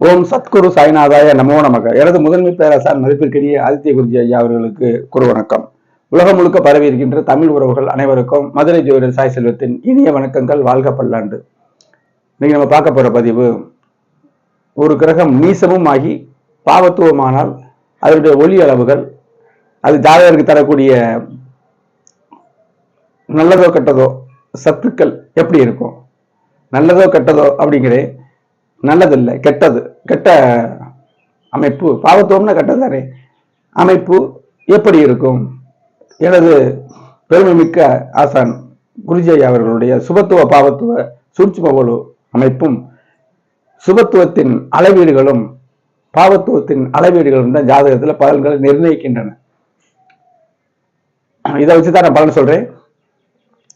ஓம் சத்குரு சாய்நாதாய நமோ நமக. எனது முதன்மை பேராசார் மதிப்பிற்கிடையே ஆதித்ய குருஜி ஐயா அவர்களுக்கு குரு வணக்கம் உலகம் முழுக்க பரவி இருக்கின்ற தமிழ் உறவுகள் அனைவருக்கும் மதுரை ஜோதிடர் சாய் செல்வத்தின் இனிய வணக்கங்கள். வாழ்க பல்லாண்டு. இன்னைக்கு நம்ம பார்க்க போற பதிவு ஒரு கிரகம் நீசமும் ஆகி பாவத்துவமானால் அதனுடைய ஒளி அளவுகள் அது ஜாதகருக்கு தரக்கூடிய நல்லதோ கெட்டதோ சத்துக்கள் எப்படி இருக்கும்? நல்லதோ கெட்டதோ அப்படிங்கிறேன் நல்லதில்லை கெட்டது. கெட்ட அமைப்பு பாவத்துவம்னா கெட்டதானே அமைப்பு எப்படி இருக்கும்? எனது பெருமைமிக்க ஆசான் குருஜி அவர்களுடைய சுபத்துவ பாவத்துவ சூட்சும அமைப்பும் சுபத்துவத்தின் அளவீடுகளும் பாவத்துவத்தின் அளவீடுகளும் தான் ஜாதகத்தில் பலன்களை நிர்ணயிக்கின்றன. இதை வச்சு தான் நான் பலன் சொல்றேன்.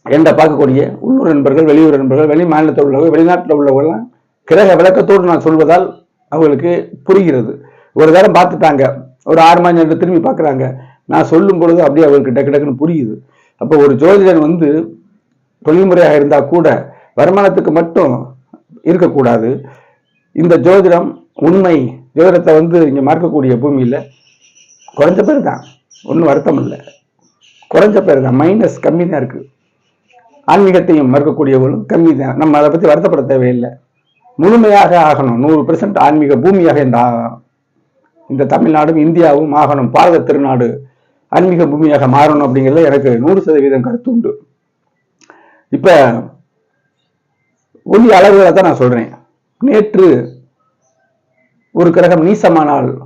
என்ற பார்க்கக்கூடிய உள்ளூர் நண்பர்கள் வெளியூர் நண்பர்கள் வெளி மாநிலத்தில் உள்ளவர்கள் வெளிநாட்டில் உள்ளவர்கள்லாம் கிரக விளக்கத்தோடு நான் சொல்வதால் அவங்களுக்கு புரிகிறது. ஒரு தரம் பார்த்துட்டாங்க. ஒரு ஆறு மாதம் நேரத்துல திரும்பி பார்க்குறாங்க. நான் சொல்லும் பொழுது அப்படியே அவங்களுக்கு டக்கு டக்குன்னு புரியுது. அப்போ ஒரு ஜோதிடன் வந்து தொழில்முறையாக இருந்தால் கூட வருமானத்துக்கு மட்டும் இருக்கக்கூடாது. இந்த ஜோதிடம் உண்மை. ஜோதிடத்தை வந்து இங்கே மறக்கக்கூடிய பூமியில் குறைஞ்ச பேர் தான். ஒன்றும் வருத்தம் இல்லை. குறைஞ்ச பேர் தான். மைனஸ் கம்மி தான் இருக்குது ஆன்மீகத்தையும் மறுக்கக்கூடியவர்களும் கம்மி தான். நம்ம அதை பற்றி வருத்தப்பட தேவையில்லை. முழுமையாக ஆகணும். நூறு பெர்சன்ட் ஆன்மீக பூமியாக இந்த இந்த தமிழ்நாடும் இந்தியாவும் ஆகணும். பாரத திருநாடு ஆன்மீக பூமியாக மாறணும் அப்படிங்கிறதுல எனக்கு நூறு சதவீதம் கருத்து உண்டு. இப்ப ஒளி அளவுகளை தான் நான் சொல்றேன். நேற்று ஒரு கிரகம் நீசமானால்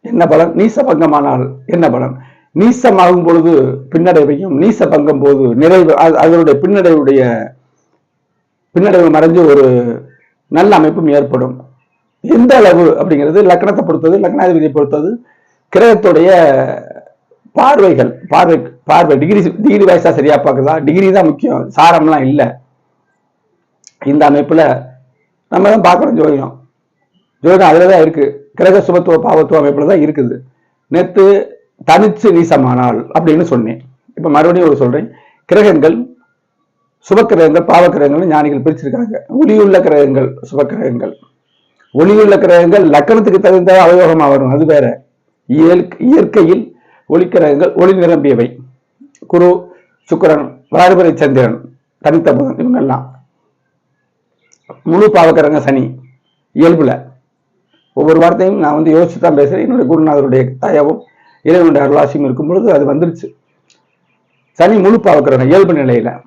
என்ன பலன்? நீச பங்கமானால் என்ன பலன்? நீசமாகும் பொழுது பின்னடைவையும் நீச பங்கம் போது நிறைவு அது- அதனுடைய பின்னடைவுடைய பின்னடைவு மறைஞ்சு ஒரு நல்ல அமைப்பும் ஏற்படும். எந்த அளவு அப்படிங்கிறது லக்னத்தை பொறுத்தது லக்னாதிபதியை பொறுத்தது கிரகத்துடைய பார்வைகள் பார்வை பார்வை டிகிரி டிகிரி வயசா சரியா பார்க்குதா டிகிரி தான் முக்கியம் சாரம்லாம் இல்லை. இந்த அமைப்புல நம்ம தான் பார்க்கணும் ஜோதிடம். ஜோதிடம் அதில் தான் இருக்கு. கிரக சுபத்துவ பாவத்துவ அமைப்புல தான் இருக்குது. நேத்து தனிச்சு நீசமானால் அப்படின்னு சொன்னேன். இப்ப மறுபடியும் ஒரு சொல்றேன். கிரகங்கள் சுபக்கிரகங்கள் பாவக்கிரகங்கள் ஞானிகள் பிரிச்சிருக்காங்க ஒளியுள்ள கிரகங்கள் சுபக்கிரகங்கள். ஒளியுள்ள கிரகங்கள் லக்கணத்துக்கு தகுந்த அவயோகமாக வரும். அது வேற. இயல்- இயற்கையில் ஒளிக்கிரகங்கள் ஒளி நிரம்பியவை. குரு சுக்கிரன் வாரபுரை சந்திரன் தனித்த புதன் இவங்கெல்லாம். முழு பாவக்கிரகம் சனி இயல்புல. ஒவ்வொரு வார்த்தையும் நான் வந்து யோசிச்சு தான் பேசுறேன். என்னுடைய குருநாதருடைய தயவும் இறைவனுடைய அருளாசியும் இருக்கும் பொழுது அது வந்துருச்சு. சனி முழு பாவக்கிரகம் இயல்பு நிலையில.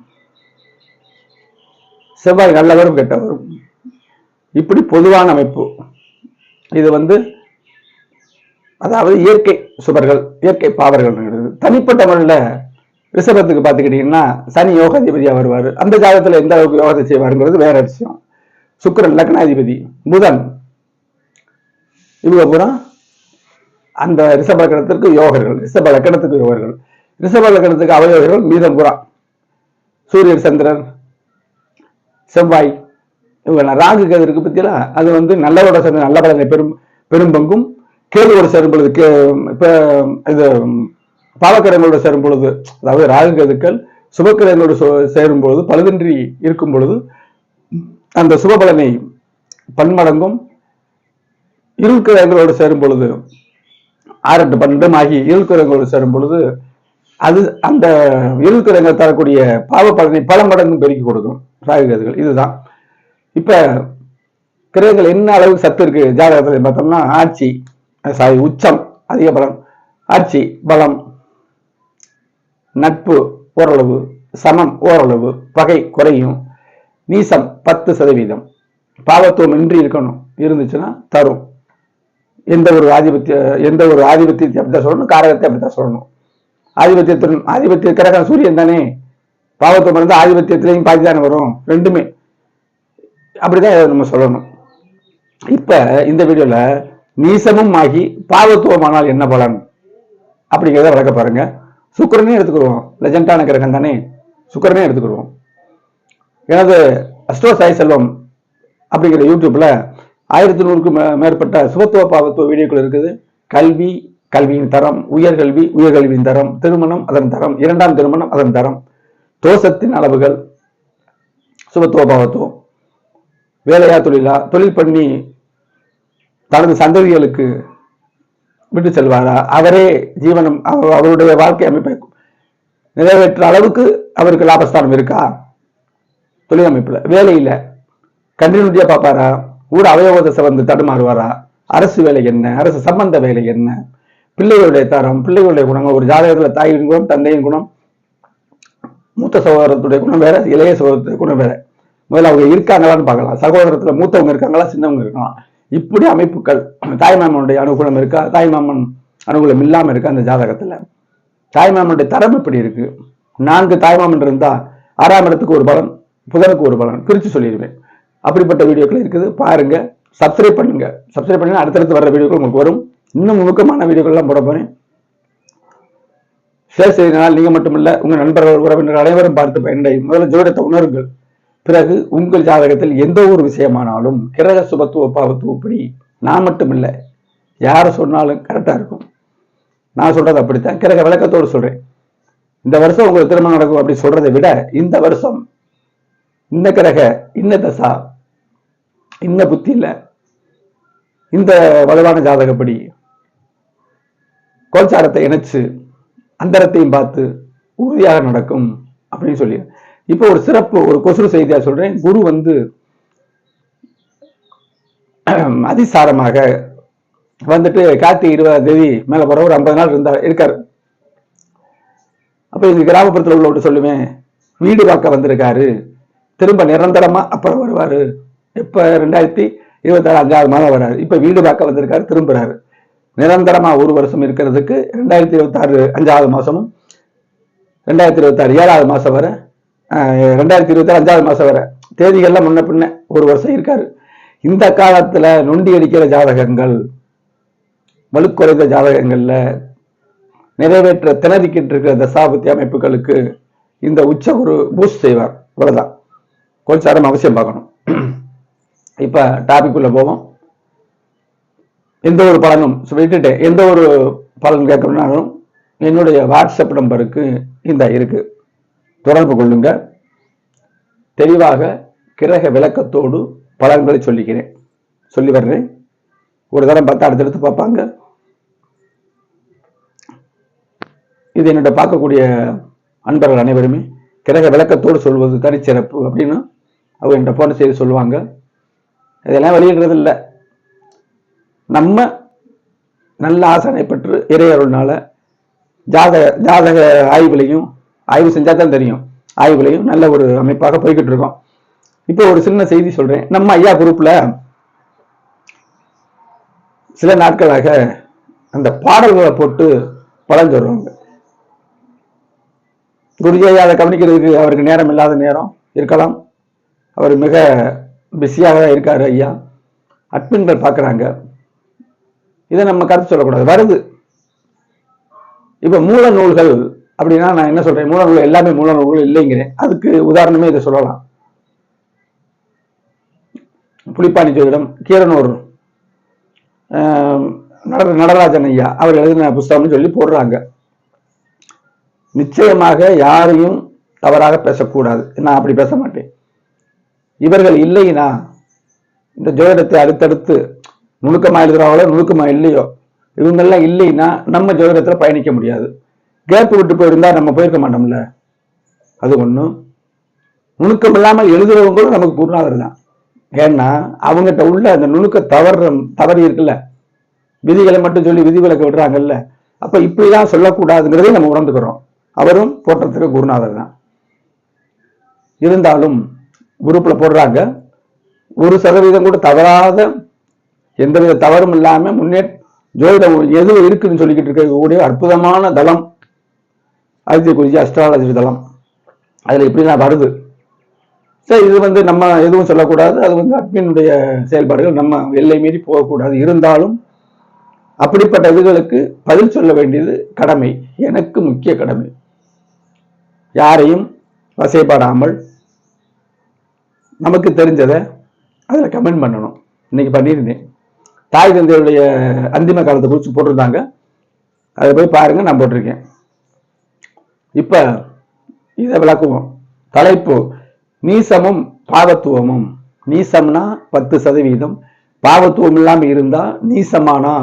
செவ்வாய் நல்லவரும் கெட்டவரும். இப்படி பொதுவான அமைப்பு. இது வந்து அதாவது இயற்கை சுபர்கள் இயற்கை பாவர்கள் தனிப்பட்ட முறையில் ரிஷபத்துக்கு பார்த்துக்கிட்டீங்கன்னா சனி யோகாதிபதியாக வருவார். அந்த ஜாதகத்தில் எந்த அளவுக்கு யோகத்தை செய்வாருங்கிறது வேற விஷயம். சுக்கிரன் லக்னாதிபதி புதன். இவங்க பூரா அந்த ரிஷப லக்கணத்திற்கு யோகர்கள் ரிஷப லக்கணத்துக்கு யோகர்கள். ரிஷப லக்கணத்துக்கு அவயோகர்கள் மீதம் புறா சூரியன் சந்திரன் செவ்வாய் ராகு கேது இருக்கு பத்தியில அது வந்து நல்லவோட சேர்ந்து நல்ல பலனை பெரும் பெரும் பங்கும். கேதுவோட சேரும் பொழுது கே இப்போ இது பாவக்கிரங்களோட சேரும் பொழுது அதாவது ராகு கேதுக்கள் சுபக்கிரங்களோட சேரும் பொழுது பழுதின்றி இருக்கும் பொழுது அந்த சுபபலனை பன்மடங்கும். இருள் கிரகங்களோடு சேரும் பொழுது ஆறு எட்டு பன்னெண்டும் ஆகிய இருள் கிரகங்களோடு சேரும் பொழுது அது அந்த இருள் தரக்கூடிய பாவ பலனை பல மடங்கு பெருக்கி கொடுக்கும். ராகுகேதுகள் இதுதான். இப்ப கிரகங்கள் என்ன அளவுக்கு சத்து இருக்கு? ஜாதகத்தில் பார்த்தோம்னா ஆட்சி சாரி உச்சம் அதிக பலம். ஆட்சி பலம் நட்பு ஓரளவு. சமம் ஓரளவு. பகை குறையும். நீசம் பத்து சதவீதம். பாவத்துவம் இன்றி இருக்கணும். இருந்துச்சுன்னா தரும். எந்த ஒரு ஆதிபத்திய எந்த ஒரு ஆதிபத்தியத்தை அப்படித்தான் சொல்லணும். காரகத்தை அப்படித்தான் சொல்லணும். ஆதிபத்தியத்துடன் ஆதிபத்திய கிரகம் சூரியன் தானே? பாவத்துவம் இருந்தால் ஆதிபத்தியத்திலையும் பாதி தானே வரும். ரெண்டுமே. அப்படிதான் இதை நம்ம சொல்லணும். இப்ப இந்த வீடியோல நீசமும் ஆகி பாவத்துவமானால் என்ன பலன்? அப்படிங்கிறத வளர்க்க பாருங்க. சுக்கரனே எடுத்துக்கிடுவோம். லெஜண்டான கிரகம் தானே? சுக்கரனே எடுத்துக்கிடுவோம். எனது அஸ்ட்ரோ சாய் செல்வம் அப்படிங்கிற யூடியூப்ல ஆயிரத்தி நூறுக்கும் மே- மேற்பட்ட சுபத்துவ பாவத்துவ வீடியோக்கள் இருக்குது. கல்வி கல்வியின் தரம் உயர்கல்வி உயர்கல்வியின் தரம் திருமணம் அதன் தரம் இரண்டாம் திருமணம் அதன் தரம். தோஷத்தின் அளவுகள் சுபத்துவபாவத்துவம் வேலையா தொழிலா தொழில் பண்ணி தனது சந்ததிகளுக்கு விட்டு செல்வாரா? அவரே ஜீவனம் அவ- அவருடைய வாழ்க்கை அமைப்பை நிறைவேற்ற அளவுக்கு அவருக்கு லாபஸ்தானம் இருக்கா? தொழில் அமைப்புல வேலையில் கண்டினியூட்டியாக பார்ப்பாரா? ஊர் அவயோகதசை வந்து தடுமாறுவாரா? அரசு வேலை என்ன? அரசு சம்பந்த வேலை என்ன? பிள்ளைகளுடைய தரம் பிள்ளைகளுடைய குணங்கள் ஒரு ஜாதகத்துல தாயின் குணம் தந்தையின் குணம் மூத்த சகோதரத்துடைய குணம் வேற இளைய சகோதரத்துடைய குணம் வேற. முதல்ல அவங்க இருக்காங்களான்னு பார்க்கலாம். சகோதரத்துல மூத்தவங்க இருக்காங்களா சின்னவங்க இருக்கலாம். இப்படி அமைப்புகள் தாய்மாமனுடைய அனுகூலம் இருக்கா தாய்மாமன் அனுகூலம் இல்லாம இருக்கா அந்த ஜாதகத்துல? தாய்மாமனுடைய தரம் இப்படி இருக்கு. நான்கு தாய்மாமன் இருந்தா ஆறாம் இடத்துக்கு ஒரு பலன் புதனுக்கு ஒரு பலன் பிரிச்சு சொல்லிடுவேன். அப்படிப்பட்ட வீடியோக்கள் இருக்குது. பாருங்க சப்ஸ்கிரைப் பண்ணுங்க. சப்ஸ்கிரைப் பண்ணி அடுத்தடுத்து வர வீடியோக்கள் உங்களுக்கு வரும். இன்னும் நுணுக்கமான வீடியோக்கள்லாம் போட போறேன். ஷேர் செய்தனால் நீங்க மட்டுமல்ல உங்க நண்பர்கள் உறவினர்கள் அனைவரும் பார்த்து பயனடை. முதல்ல ஜோடத்தை உணருங்கள். பிறகு உங்கள் ஜாதகத்தில் எந்த ஒரு விஷயமானாலும் கிரக சுபத்துவ பாவத்துவப்படி நான் மட்டும் யாரை சொன்னாலும் கரெக்டா இருக்கும். நான் சொல்றது அப்படித்தான். கிரக விளக்கத்தோடு சொல்றேன். இந்த வருஷம் உங்களுக்கு திருமணம் நடக்கும் அப்படி சொல்றதை விட இந்த வருஷம் இந்த கிரக இந்த தசா இந்த புத்தியில் இந்த வலுவான ஜாதகப்படி கோச்சாரத்தை இணைச்சு அந்தரத்தையும் பார்த்து உறுதியாக நடக்கும் அப்படின்னு சொல்லி. இப்போ ஒரு சிறப்பு ஒரு கொசுறு செய்தியா சொல்றேன். குரு வந்து அதிசாரமாக வந்துட்டு கார்த்திகை இருபதாம் தேதி மேல போற ஒரு ஐம்பது நாள் இருந்தா இருக்காரு. அப்ப இந்த கிராமப்புறத்துல உள்ளவர்கிட்ட சொல்லுவேன் வீடு பார்க்க வந்திருக்காரு. திரும்ப நிரந்தரமா அப்புறம் வருவாரு. இப்ப ரெண்டாயிரத்தி இருபத்தாறு அஞ்சாவது மாதம் வராரு. இப்ப வீடு பார்க்க வந்திருக்காரு திரும்புறாரு. நிரந்தரமா ஒரு வருஷம் இருக்கிறதுக்கு ரெண்டாயிரத்தி இருபத்தாறு அஞ்சாவது மாதமும் ரெண்டாயிரத்தி இருபத்தாறு ஏழாவது மாதம் வர ரெண்டாயிரத்தி இருபத்தாறு அஞ்சாவது மாதம் வர. தேதிகள்லாம் முன்ன பின்ன ஒரு வருஷம் இருக்காரு. இந்த காலத்துல நொண்டி அடிக்கிற ஜாதகங்கள் வலுக்குறைந்த ஜாதகங்கள்ல நிறைவேற்ற திணறிக்கிட்டு இருக்கிற தசாபத்தி அமைப்புகளுக்கு இந்த உச்ச குரு பூஸ்ட் செய்வார். இவ்வளோதான் கோச்சாரம் அவசியம் பார்க்கணும். இப்போ டாபிக் உள்ள போவோம். எந்த ஒரு பலனும் விட்டுட்டு எந்த ஒரு பலன் கேட்கணும்னாலும் என்னுடைய வாட்ஸ்அப் நம்பருக்கு இந்த இருக்கு. தொடர்பு கொள்ளுங்க. தெளிவாக கிரக விளக்கத்தோடு பலன்களை சொல்லிக்கிறேன். சொல்லி வர்றேன். ஒரு தரம் பார்த்தா அடுத்தடுத்து பார்ப்பாங்க. இது என்னோட பார்க்கக்கூடிய அன்பர்கள் அனைவருமே கிரக விளக்கத்தோடு சொல்வது தனிச்சிறப்பு அப்படின்னு அவங்க என்கிட்ட போன செய்தி சொல்லுவாங்க. இதெல்லாம் வெளியிடுறது இல்லை நம்ம நல்ல ஆசனை பெற்று இறையருள்னால ஜாதக ஜாதக ஆய்வுலையும் ஆய்வு செஞ்சால் தான் தெரியும். ஆய்வுலையும் நல்ல ஒரு அமைப்பாக போய்கிட்டு இருக்கோம். இப்போ ஒரு சின்ன செய்தி சொல்றேன். நம்ம ஐயா குரூப்ல சில நாட்களாக அந்த பாடல்களை போட்டு பலன் சொல்றாங்க குருஜி ஐயா அதை கவனிக்கிறதுக்கு அவருக்கு நேரம் இல்லாத நேரம் இருக்கலாம். அவர் மிக பிஸியாக இருக்காரு ஐயா. அட்மின்கள் பார்க்குறாங்க. இதை நம்ம கருத்து சொல்லக்கூடாது. வருது. இப்ப மூல நூல்கள் அப்படின்னா நான் என்ன சொல்றேன்? மூல நூல்கள் எல்லாமே மூல நூல்கள் இல்லைங்கிறேன். அதுக்கு உதாரணமே இதை சொல்லலாம். புலிப்பாணி ஜோதிடம் கீரனூர் நட- நடராஜன் ஐயா அவர் எழுதின புஸ்தகம்னு சொல்லி போடுறாங்க. நிச்சயமாக யாரையும் தவறாக பேசக்கூடாது. நான் அப்படி பேச மாட்டேன். இவர்கள் இல்லைனா இந்த ஜோதிடத்தை அடுத்தடுத்து நுணுக்கமா எழுதுறாங்களோ நுணுக்கமா இல்லையோ. இவங்கெல்லாம் இல்லைன்னா நம்ம ஜோதிடத்துல பயணிக்க முடியாது. கேப் விட்டு போயிருந்தா நம்ம போயிருக்க மாட்டோம்ல. அது ஒண்ணும் நுணுக்கம் இல்லாமல் எழுதுறவங்களும் நமக்கு குருநாதர் தான். ஏன்னா அவங்ககிட்ட உள்ள அந்த நுணுக்க தவற தவறி இருக்குல்ல. விதிகளை மட்டும் சொல்லி விதிவிலக்க விடுறாங்கல்ல. அப்ப இப்படிதான் சொல்லக்கூடாதுங்கிறதை நம்ம உணர்ந்துக்கிறோம். அவரும் போற்றத்துக்கு குருநாதர் தான். இருந்தாலும் குரூப்ல போடுறாங்க. ஒரு சதவீதம் கூட தவறாத எந்தவித தவறும் இல்லாமல் முன்னே ஜோதிடம் எது இருக்குதுன்னு சொல்லிக்கிட்டு இருக்கக்கூடிய அற்புதமான தளம். ஆதித்ய குருஜி அஸ்ட்ராலஜி தளம். அதில் இப்படிலாம் வருது. சரி இது வந்து நம்ம எதுவும் சொல்லக்கூடாது. அது வந்து அட்மினுடைய செயல்பாடுகள் நம்ம எல்லை மீறி போகக்கூடாது. இருந்தாலும் அப்படிப்பட்ட இதுகளுக்கு பதில் சொல்ல வேண்டியது கடமை. எனக்கு முக்கிய கடமை. யாரையும் வசைப்படாமல் நமக்கு தெரிஞ்சதை அதில் கமெண்ட் பண்ணணும். இன்னைக்கு பண்ணியிருந்தேன். தாய் தந்தையுடைய அந்திம காலத்தை குறித்து போட்டிருந்தாங்க. அதை போய் பாருங்க நான் போட்டிருக்கேன். இப்ப இதை விளக்குவோம். தலைப்பு நீசமும் பாவத்துவமும். நீசம்னா பத்து சதவீதம். பாவத்துவம் இல்லாம இருந்தா நீசமானா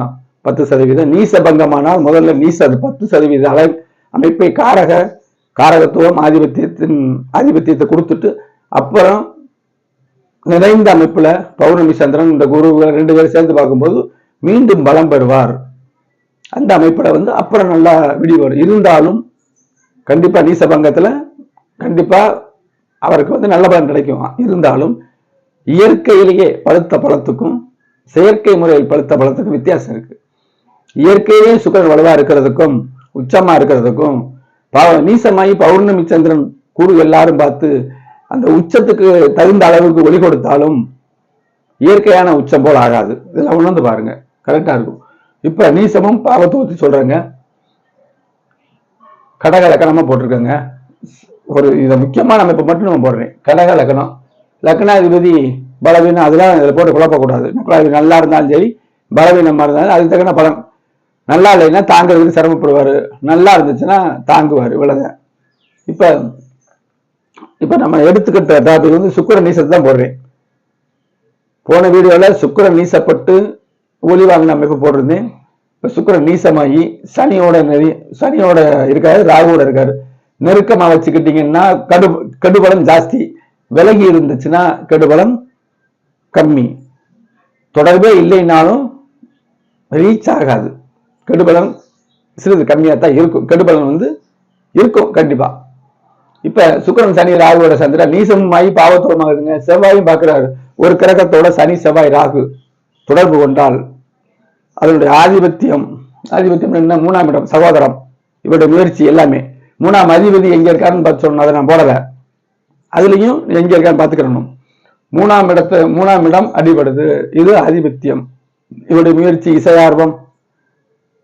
பத்து சதவீதம். நீசபங்கமானால் முதல்ல நீச அது பத்து சதவீத அலை அமைப்பை காரக காரகத்துவம் ஆதிபத்தியத்தின் ஆதிபத்தியத்தை கொடுத்துட்டு அப்புறம் நிறைந்த அமைப்புல பௌர்ணமி சந்திரன் இந்த குரு ரெண்டு பேரும் சேர்ந்து பார்க்கும்போது மீண்டும் பலம் பெறுவார். அந்த அமைப்புல வந்து அப்புறம் நல்லா விடிவார் இருந்தாலும் கண்டிப்பா நீசபங்கத்துல கண்டிப்பா அவருக்கு வந்து நல்ல பலன் கிடைக்கும். இருந்தாலும் இயற்கையிலேயே பழுத்த பழத்துக்கும் செயற்கை முறையில் பழுத்த பழத்துக்கும் வித்தியாசம் இருக்கு. இயற்கையிலேயே சுக்கரன் வலுவா இருக்கிறதுக்கும் உச்சமா இருக்கிறதுக்கும் பாவ- நீசமாயி பௌர்ணமி சந்திரன் குரு எல்லாரும் பார்த்து அந்த உச்சத்துக்கு தகுந்த அளவுக்கு ஒளி கொடுத்தாலும் இயற்கையான உச்சம் போல் ஆகாது. இதெல்லாம் உணர்ந்து பாருங்க. கரெக்டாக இருக்கும். இப்போ நீசமும் பாவத்துவத்தை சொல்றாங்க. கடக லக்கணமாக போட்டிருக்கோங்க. ஒரு இதை முக்கியமான அமைப்பை மட்டும் நம்ம போடுறேன். கடக லக்கணம். லக்னாதிபதி பலவீனம் அதெல்லாம் இதில் போட்டு குழப்பக்கூடாது. லக்னாதிபதி நல்லா இருந்தாலும் சரி பலவீனமா இருந்தாலும் அதுக்கு தக்கன பலம் நல்லா இல்லைன்னா தாங்கிறதுக்கு சிரமப்படுவார். நல்லா இருந்துச்சுன்னா தாங்குவார். இவ்வளோதான் இப்ப இப்ப நம்ம எடுத்துக்கிட்ட டாபிக் வந்து சுக்கிர நீசத்தை தான் போடுறேன். போன வீடியோல சுக்கிரன் நீசப்பட்டு ஒளி வாங்கின அமைப்பு போட்டிருந்தேன். இப்ப சுக்கரன் நீசமாகி சனியோட நெறி சனியோட இருக்காரு ராகுவோட இருக்காரு. நெருக்கமா வச்சுக்கிட்டீங்கன்னா கடு கடுபலம் ஜாஸ்தி. விலகி இருந்துச்சுன்னா கெடுபலம் கம்மி. தொடர்பே இல்லைனாலும் ரீச் ஆகாது. கெடுபலம் சிறிது கம்மியாக தான் இருக்கும். கெடுபலம் வந்து இருக்கும் கண்டிப்பாக இப்ப சுக்கரன் சனி ராகுவோட சந்திரன் நீசமாயி பாவத்துவமாகுதுங்க செவ்வாயும் பார்க்கிறாரு. ஒரு கிரகத்தோட சனி செவ்வாய் ராகு தொடர்பு கொண்டால் அதனுடைய ஆதிபத்தியம் ஆதிபத்தியம் என்ன? மூணாம் இடம் சகோதரம். இவருடைய முயற்சி எல்லாமே. மூணாம் அதிபதி எங்க இருக்காருன்னு பார்த்து சொன்னோம் அதை நான் போடல. அதுலயும் எங்க இருக்கான்னு பாத்துக்கிறணும் மூணாம் இடத்து மூணாம் இடம் அடிபடுது. இது ஆதிபத்தியம். இவருடைய முயற்சி இசையார்வம்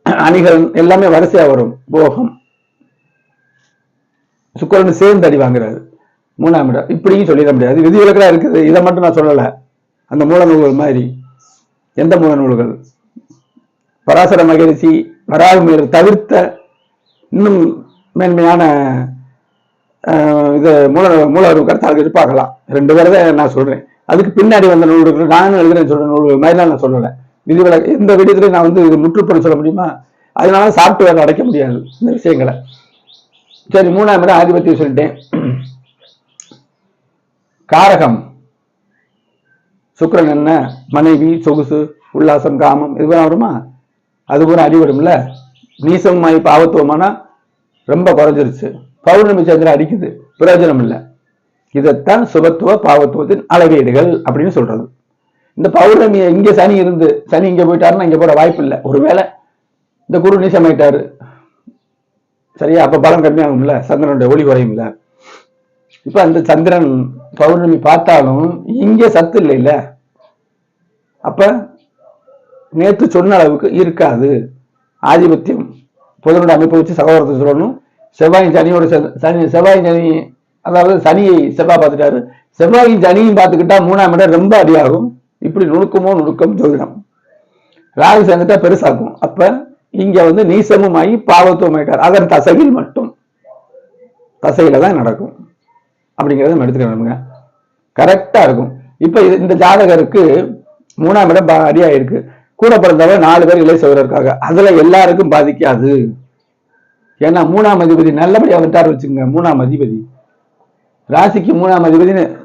அணிகள் எல்லாமே வரிசையா வரும். போகம். சுக்கரன் சேர்ந்து அடி வாங்குறாரு. மூணாம் இடம். இப்படியும் சொல்லிட முடியாது. விதிவிலக்கெல்லாம் இருக்குது. இதை மட்டும் நான் சொல்லலை. அந்த மூல நூல்கள் மாதிரி. எந்த மூல நூல்கள் பராசர மகிழ்ச்சி வராகுமையர் தவிர்த்த இன்னும் மேன்மையான ஆஹ், இது மூல மூலவர் கருத்தாளர்கள் பார்க்கலாம் ரெண்டு பேரை தான் நான் சொல்றேன். அதுக்கு பின்னாடி வந்த நூல்கள் நானும் எழுதுறேன் சொல்ற நூல்கள் மாதிரிலாம் நான் சொல்லலை. விதிவிலக்கு இந்த விடயத்துல நான் வந்து இது முற்றுப்புறம் சொல்ல முடியுமா? அதனால சாப்பிட்டு வேலை அடைக்க முடியாது. இந்த விஷயங்களை. சரி மூணாம் இடம் ஆதிபத்தியம் சொல்லிட்டேன். காரகம். சுக்கிரன் என்ன? மனைவி சொகுசு உல்லாசம் காமம் இதுவெல்லாம் வருமா? அது கூட அடிபடும்ல நீசமாய் பாவத்துவமானா ரொம்ப குறைஞ்சிருச்சு. பௌர்ணமி சந்திரன் அடிக்குது. பிரயோஜனம் இல்லை. இதைத்தான் சுபத்துவ பாவத்துவத்தின் அளவீடுகள் அப்படின்னு சொல்றது. இந்த பௌர்ணமி இங்க சனி இருந்து சனி இங்க போயிட்டாருன்னா இங்க போட வாய்ப்பு இல்லை ஒருவேளை இந்த குரு நீசமாயிட்டாரு. சரியா? அப்ப பலம் கம்மியாகும்ல. சந்திரனுடைய ஒளி குறையும்ல. இப்ப அந்த சந்திரன் பௌர்ணமி பார்த்தாலும் இங்கே சத்து இல்லைல்ல. அப்ப நேத்து சொன்ன அளவுக்கு இருக்காது. ஆதிபத்தியம். புதனோட அமைப்பை வச்சு சகோதரத்தை சொல்லணும். செவ்வாய் சனியோட சனி செவ்வாய் சனி அதாவது சனியை செவ்வாய் பார்த்துட்டாரு. செவ்வாயின் சனியும் பார்த்துக்கிட்டா மூணாம் இடம் ரொம்ப அடியாகும் இப்படி நுணுக்கமோ நுணுக்கம் ஜோதிடம். ராகு சேர்ந்துட்டா பெருசாகும். அப்போ இங்க வந்து நீசமும் ஆகி பாவத்துவம் ஆயிட்டார். அதன் தசையில் மட்டும். தசையில தான் நடக்கும். அப்படிங்கிறத நம்ம எடுத்துக்கணுங்க கரெக்டா இருக்கும். இப்ப இது- இந்த ஜாதகருக்கு மூணாம் இடம் பா- அடியாயிருக்கு கூட பிறந்தவங்க நாலு பேர் இளைய சகோதரர் இருக்காங்க அதுல எல்லாருக்கும் பாதிக்காது. ஏன்னா மூணாம் அதிபதி நல்லபடியா வந்துட்டார் வச்சுங்க மூணாம் அதிபதி. ராசிக்கு மூணாம் அதிபதி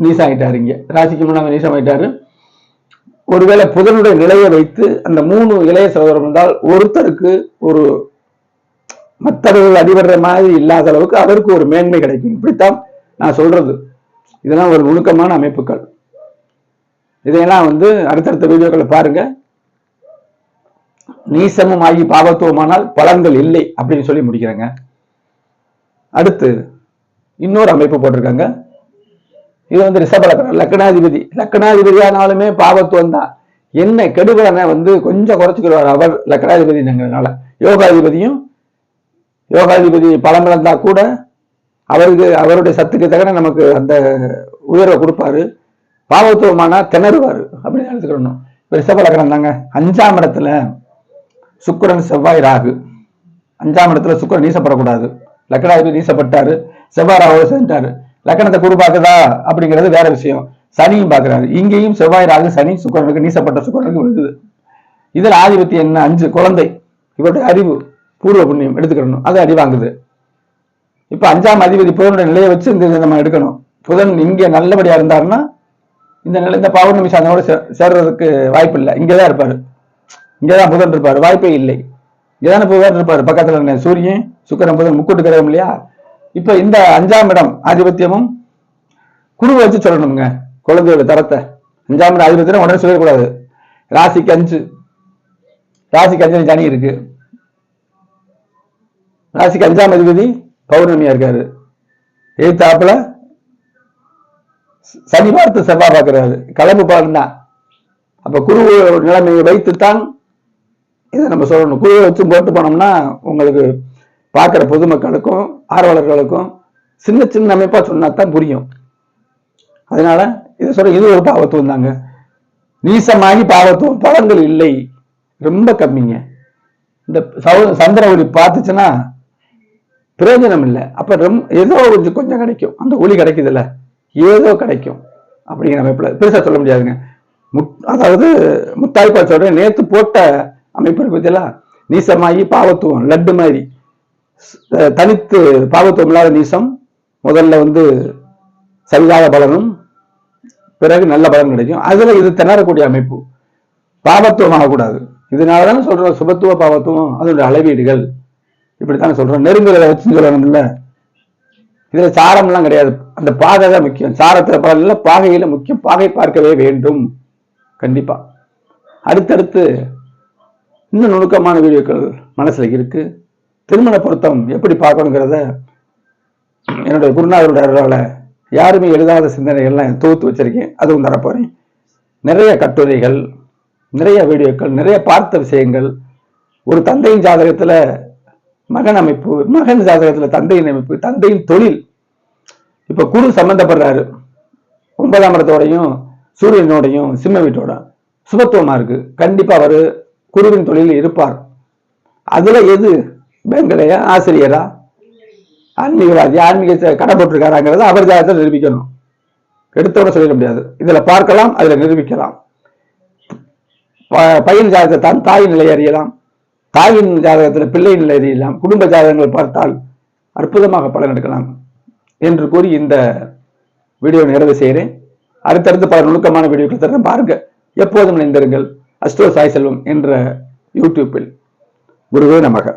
நீசாயிட்டாரு இங்க. ராசிக்கு மூணாம் நீசமாயிட்டாரு ஒருவேளை புதனுடைய நிலையை வைத்து அந்த மூணு இளைய சகோதரம் இருந்தால் ஒருத்தருக்கு ஒரு மற்றவர்கள் அடிபடுற மாதிரி இல்லாத அளவுக்கு அவருக்கு ஒரு மேன்மை கிடைக்கும். இப்படித்தான் நான் சொல்றது. இதெல்லாம் ஒரு நுணுக்கமான அமைப்புகள். இதையெல்லாம் வந்து அடுத்தடுத்த வீடியோக்களை பாருங்க. நீசமும் ஆகி பாவத்துவமானால் பலன்கள் இல்லை அப்படின்னு சொல்லி முடிக்கிறேங்க. அடுத்து இன்னொரு அமைப்பு போட்டிருக்காங்க. இது வந்து ரிஷப லக்னாதிபதி. லக்னாதிபதியானாலுமே பாவத்துவம் தான் என்ன கெடுபலனை வந்து கொஞ்சம் குறைச்சிக்கிறார் அவர் லக்னாதிபதிங்கிறதுனால யோகாதிபதியும் யோகாதிபதி பலம் இழந்தா கூட அவருக்கு அவருடைய சத்துக்கு தகன நமக்கு அந்த உயர்வை கொடுப்பாரு. பாவத்துவமானா திணறுவார். அப்படின்னு எடுத்துக்கணும். இப்ப ரிஷப லக்னம் தாங்க. அஞ்சாம் இடத்துல சுக்கிரன் செவ்வாய் ராகு. அஞ்சாம் இடத்துல சுக்கிரன் நீசப்படக்கூடாது லக்னாதிபதி நீசப்பட்டாரு செவ்வாய் ராகு செஞ்சாரு லக்கணத்தை குரு பார்க்குதா அப்படிங்கிறது வேற விஷயம். சனியும் பார்க்குறாரு. இங்கேயும் செவ்வாய் ராகு சனி சுக்கரனுக்கு நீசப்பட்ட சுக்கரனுக்கு விழுகுது. இதில் ஆதிபத்தியம் என்ன? அஞ்சு குழந்தை. இவருடைய அறிவு பூர்வ புண்ணியம் எடுத்துக்கணும். அது அடி வாங்குது இப்ப அஞ்சாம் அதிபதி புதனுடைய நிலையை வச்சு இந்த நம்ம எடுக்கணும். புதன் இங்க நல்லபடியா இருந்தாருன்னா இந்த நிலை இந்த பௌர்ணமி சாதனோட சே- சேர்றதுக்கு வாய்ப்பு இல்லை. இங்கதான் இருப்பாரு. இங்கதான் புதன் இருப்பாரு. வாய்ப்பே இல்லை. இங்கதானே புதன் இருப்பாரு. பக்கத்துல சூரியன் சுக்கரன் புதன் முக்கூட்டு கிரகம் இல்லையா? இப்ப இந்த அஞ்சாம் இடம் ஆதிபத்தியமும் குருவை வச்சு சொல்லணுங்க குழந்தையோட தரத்தை. அஞ்சாம் இடம் ஆதிபத்தியம் உடனே சொல்லக்கூடாது. ராசிக்கு அஞ்சு. ராசிக்கு அஞ்சு சனி இருக்கு. ராசிக்கு அஞ்சாம் அதிபதி பௌர்ணமியா இருக்காரு. எழுத்தாப்புல சனி பார்த்து செவ்வாய் பார்க்கிறாரு. கலப்பு பலன் தான் அப்ப குரு நிலைமையை வைத்துத்தான் இதை நம்ம சொல்லணும். குருவை வச்சு போட்டு போனோம்னா உங்களுக்கு பார்க்குற பொதுமக்களுக்கும் ஆர்வலர்களுக்கும் சின்ன சின்ன அமைப்பாக சொன்னா தான் புரியும். அதனால இதை சொல்ற இது ஒரு பாவத்துவம் தாங்க. நீசமாகி பாவத்துவம் பலன்கள் இல்லை. ரொம்ப கம்மிங்க. இந்த சௌ- சந்திர ஒளி பார்த்துச்சுன்னா பிரயோஜனம் இல்லை. அப்ப ரொம்ப ஏதோ கொஞ்சம் கொஞ்சம் கிடைக்கும். அந்த ஒளி கிடைக்குதுல்ல. ஏதோ கிடைக்கும் அப்படிங்கிற அமைப்பில். பெருசாக சொல்ல முடியாதுங்க. முத் அதாவது முத்தாய்ப்பா சொல்றேன் நேற்று போட்ட அமைப்பு இருக்கு பத்தியெல்லாம் நீசமாகி பாவத்துவம் லட்டு மாதிரி. தனித்து பாவத்துவம் இல்லாத நீசம் முதல்ல வந்து சரியாக பலனும் பிறகு நல்ல பலன் கிடைக்கும். அதுல இது திணறக்கூடிய அமைப்பு. பாவத்துவம் ஆகக்கூடாது. இதனால தானே சொல்றோம் சுபத்துவ பாவத்துவம் அதனுடைய அளவீடுகள். இப்படித்தானே சொல்றோம். நெருங்குறத வச்சு சொல்லணும்ல இதுல சாரம்லாம் கிடையாது. அந்த பாகை தான் முக்கியம். சாரத்துல பலன்ல பாகையில முக்கியம். பாகை பார்க்கவே வேண்டும். கண்டிப்பா. அடுத்தடுத்து இன்னும் நுணுக்கமான வீடியோக்கள் மனசுல இருக்கு. திருமண பொருத்தம் எப்படி பார்க்கணுங்கிறத என்னுடைய குருநாதருடைய அருளால் யாருமே எழுதாத சிந்தனைகள்லாம் தொகுத்து வச்சிருக்கேன். அதுவும் தரப்போறேன். நிறைய கட்டுரைகள் நிறைய வீடியோக்கள் நிறைய பார்த்த விஷயங்கள். ஒரு தந்தையின் ஜாதகத்துல மகன் அமைப்பு மகன் ஜாதகத்தில் தந்தையின் அமைப்பு தந்தையின் தொழில். இப்போ குரு சம்பந்தப்படுறாரு. ஒன்பதாம் இடத்தோடையும் சூரியனோடையும் சிம்ம வீட்டோட சுபத்துவமா இருக்கு. கண்டிப்பாக அவர் குருவின் தொழிலில் இருப்பார். அதில் எது பேங்கலையா ஆசிரியரா? ஆன்மீகவாதி ஆன்மீக கடைபட்டுருக்காராங்கிறத அவர் ஜாதகத்தில் நிரூபிக்கணும். எடுத்தோட சொல்லிட முடியாது. இதுல பார்க்கலாம் அதுல நிரூபிக்கலாம். ப- பையன் ஜாதகத்தை தான் தாயின் நிலை அறியலாம். தாயின் ஜாதகத்துல பிள்ளை நிலை அறியலாம். குடும்ப ஜாதகங்கள் பார்த்தால் அற்புதமாக பலன் எடுக்கலாம் என்று கூறி இந்த வீடியோ நிறைவு செய்கிறேன். அடுத்தடுத்து பல நுணுக்கமான வீடியோக்கள் தரேன் பாருங்க. எப்போதும் இணைந்திருங்கள். அஸ்ட்ரோ சாய் செல்வம் என்ற யூடியூப்பில் குருவே நமக.